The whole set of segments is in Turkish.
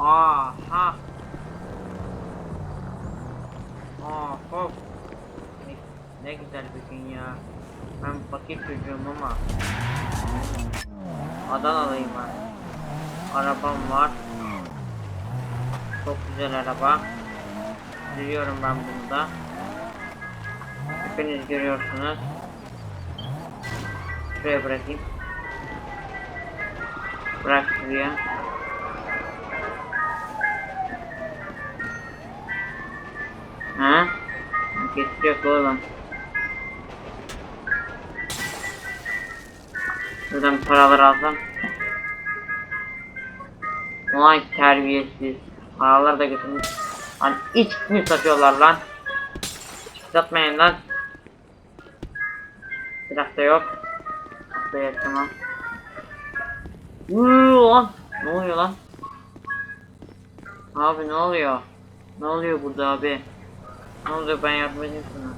Aha. Aa, hop. Ne, güzel bir gün ya. Ben fakir çocuğum ama. Adanalıyım ben. Arabam var. Çok güzel araba. Sürüyorum ben bunu da. Hepiniz görüyorsunuz. Şuraya bırakayım. Bırak şuraya. Ha? Geçecek oğlum. Buradan paraları alsam. Ulan terbiyesiz. Paraları da götürmüş. Lan iç mi satıyorlar lan? İç satmayın lan. Silah da yok. Yok tamam. Uuu lan. Ne oluyor lan? Abi ne oluyor? Ne oluyor burada abi? Ne oluyor ben yardım edeyim sana.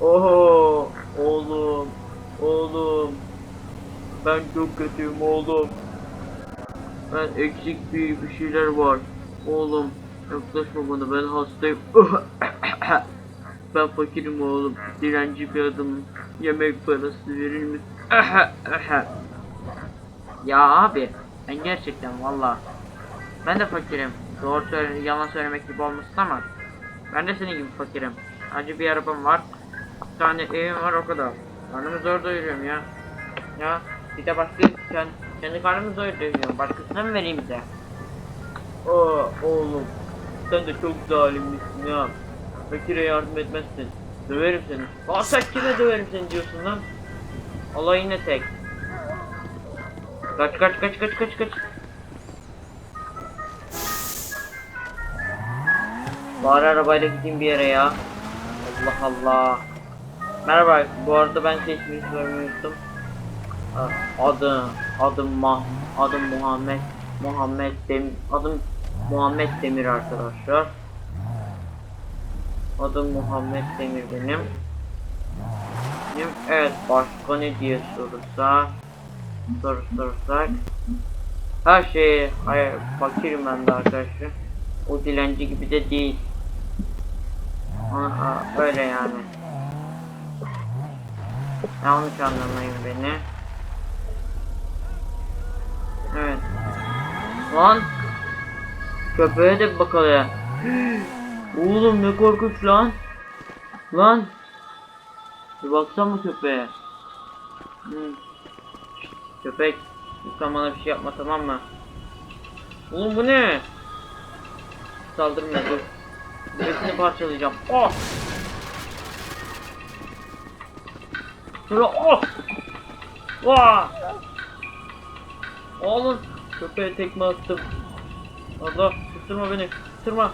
Oho oğlum oğlum ben çok kötüyüm oğlum. Ben eksik bir, bir şeyler var. Oğlum yaklaşma bana ben hastayım. ben fakirim oğlum. Dilenci bir adamım. Yemek parası verir misin? ya abi ben gerçekten valla. Ben de fakirim. Doğru söyle, yalan söylemek gibi olmasın ama ben de senin gibi fakirim. Acı bir arabam var. Bir tane evim var o kadar. Karnımı zor doyuruyorum ya. Ya bir de başka sen kendi karnımı zor doyuruyorum. Başkasına mı vereyim de? Aa oğlum sen de çok zalimmişsin ya. Fakire yardım etmezsin. Döverim seni. Aa sen kime döverim seni diyorsun lan? Allah yine tek. Kaç kaç kaç kaç kaç kaç. Bari arabayla gideyim bir yere ya. Allah Allah. Merhaba. Bu arada ben seçmeyi unuttum. Aa, Adım, adım Mah, adım Muhammed, Muhammed Demir, adım Muhammed Demir arkadaşlar. Adım Muhammed Demir benim. Benim evet başka ne diye sorursa soru sorarsak her şey hayır fakirim ben de arkadaşlar. O dilenci gibi de değil. Aha, öyle yani. Yanlış anlamayın beni. Evet. Lan. Köpeğe de bakalım. Oğlum ne korkunç lan. Lan. Bir baksana köpeğe. Hmm. Köpek. Lütfen bana bir şey yapma tamam mı? Oğlum bu ne? Saldırmıyor dur. Hepsini parçalayacağım. Oh! Şöyle oh! Vah! Oğlum köpeğe tekme attım. Allah ısırma beni. Isırma.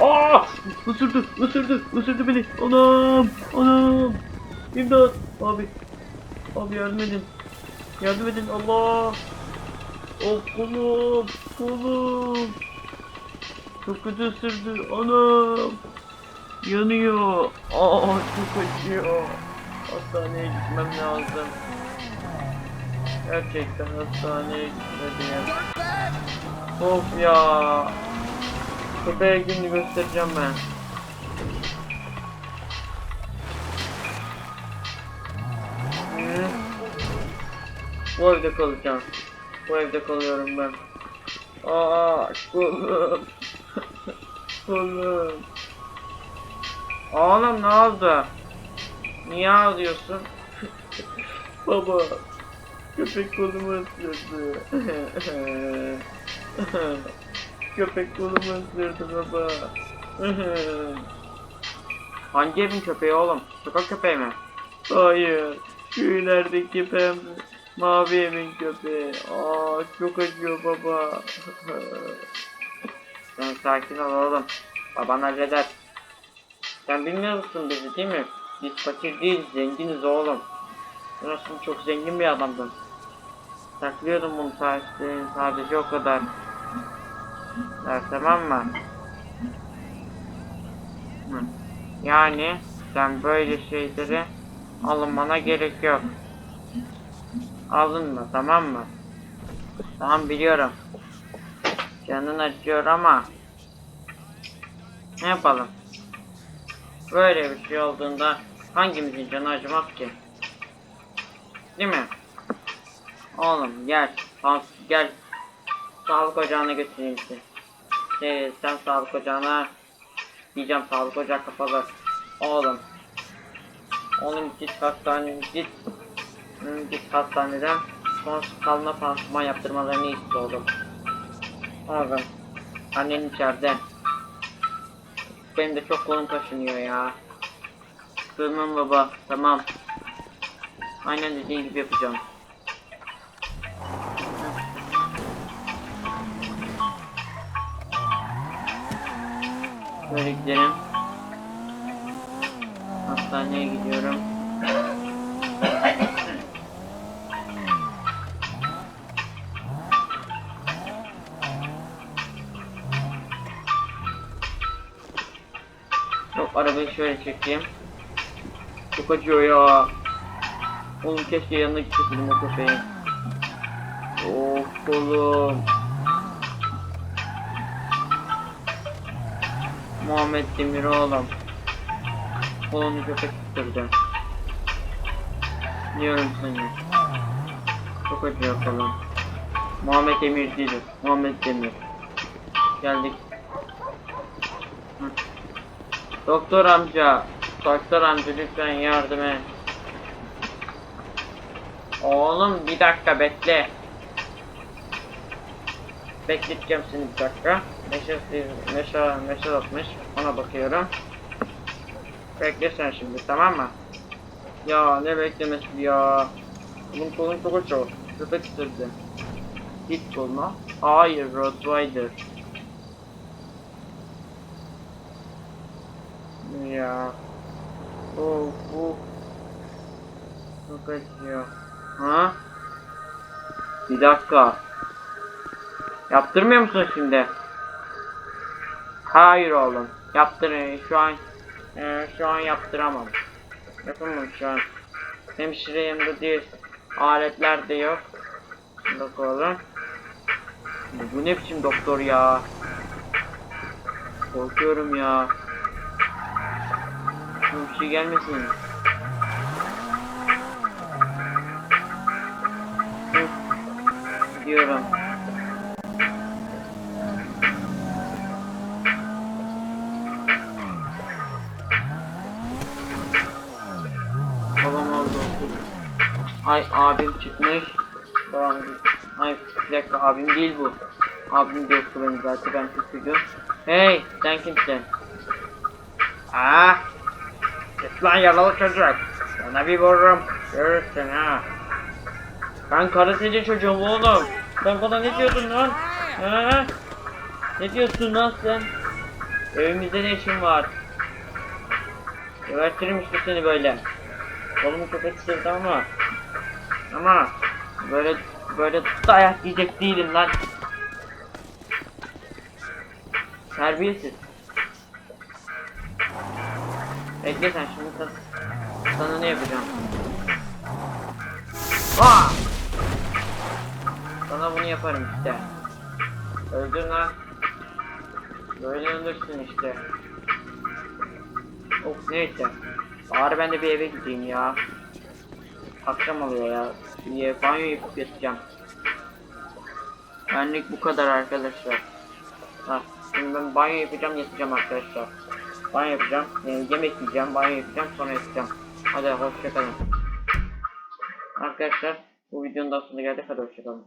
Aa! Isırdı, ısırdı, ısırdı beni. Anam, anam. İmdat. Abi, abi yardım edin. Yardım edin Allah. Of kolum, kolum. Çok kötü ısırdı. Anam. Yanıyor. Aa çok acıyor. Hastaneye gitmem lazım. Gerçekten hastaneye gitmeliyim. Of ya. Köpeğe gününü göstereceğim ben. Bu evde kalacağım. Bu evde kalıyorum ben. Aa kolum. Kolum. Oğlum ne oldu? Niye ağlıyorsun? Baba. Köpek kolumu ısırdı. Köpek kolumu ısırdı baba. Hangi evin köpeği oğlum? Sokak köpeği mi? Hayır. Şu ilerideki pembe mavi evin köpeği. Aa çok acıyor baba. Sen sakin ol oğlum. Baban halleder. Sen bilmiyor musun bizi değil mi? Biz fakir değil, zenginiz oğlum. Ben aslında çok zengin bir adamdım. Saklıyordum bunu sadece, sadece o kadar. Ya, tamam mı? Yani sen böyle şeyleri alınmana gerek yok. Alınma tamam mı? Tamam biliyorum. Canın acıyor ama ne yapalım? Böyle bir şey olduğunda hangimizin canı acımaz ki? Değil mi? Oğlum gel. Tamam, gel. Sağlık ocağına götüreyim seni. Şey, sen sağlık ocağına diyeceğim sağlık ocağı kapalı. Oğlum. Oğlum git hastaneye git. Git hastaneden sonsuz kalma pansuman yaptırmalarını iste Oğlum. Annen içeride. Benim de çok kolum kaşınıyor ya. Tamam baba, tamam. Aynen dediğin gibi yapacağım. Böyle gidelim. Hastaneye gidiyorum. Yok arabayı şöyle çekeyim. Çok acıyor ya. Oğlum keşke yanına gitseydim o köpeğin. Of oğlum. Muhammed Demir oğlum. Oğlum köpek tutturdu. Diyorum seni. Çok acıyor falan. Muhammed Demir değil. Muhammed Demir. Geldik. Hı. Doktor amca. Doktor amca lütfen yardım et. Oğlum bir dakika bekle. Bekleteceğim seni bir dakika. Meşe, meşe, meşe atmış. Ona bakıyorum. Bekle sen şimdi tamam mı? Ya ne beklemesi ya. Bunun kolun çok açıyor. Köpek ısırdı. Pitbull mu? Hayır Rottweiler. Ya. Of of. Çok acıyor. Ha? Bir dakika. Yaptırmıyor musun şimdi? Hayır oğlum. Yaptır. Şu an e, şu an yaptıramam. Yapamam şu an. Hemşire yanında değil. Aletler de yok. Bak oğlum. Bu ne biçim doktor ya? Korkuyorum ya. Bir şey gelmesin. Hı. Gidiyorum. Babam oldu. Ay abim çıkmış. Babam Ay bir dakika abim değil bu. Abim bu benim zaten ben kötüydüm. Hey sen kimsin? Ah! Lan yaralı çocuk. Sana bir vururum. Görürsün ha. Ben karısıcı çocuğum oğlum. Sen bana ne diyorsun lan? Ha? Ne diyorsun lan sen? Evimizde ne işin var? Gebertirim işte seni böyle. Kolumu köpek ısırdı ama. Ama böyle böyle dayak yiyecek değilim lan. Terbiyesiz. Bekle sen şimdi sana, sana ne yapacağım? Aa! Sana bunu yaparım işte. Öldür lan. Böyle ölürsün işte. Of neyse. Bari ben de bir eve gideyim ya. Akşam oluyor ya. Bir banyo yapıp yatacağım. Benlik bu kadar arkadaşlar. Ha, şimdi ben banyo yapacağım yatacağım arkadaşlar. Banyo yapacağım, yani yemek yiyeceğim, banyo yapacağım sonra yatacağım. Hadi hoşçakalın. Arkadaşlar bu videonun da sonuna geldik hadi hoşçakalın.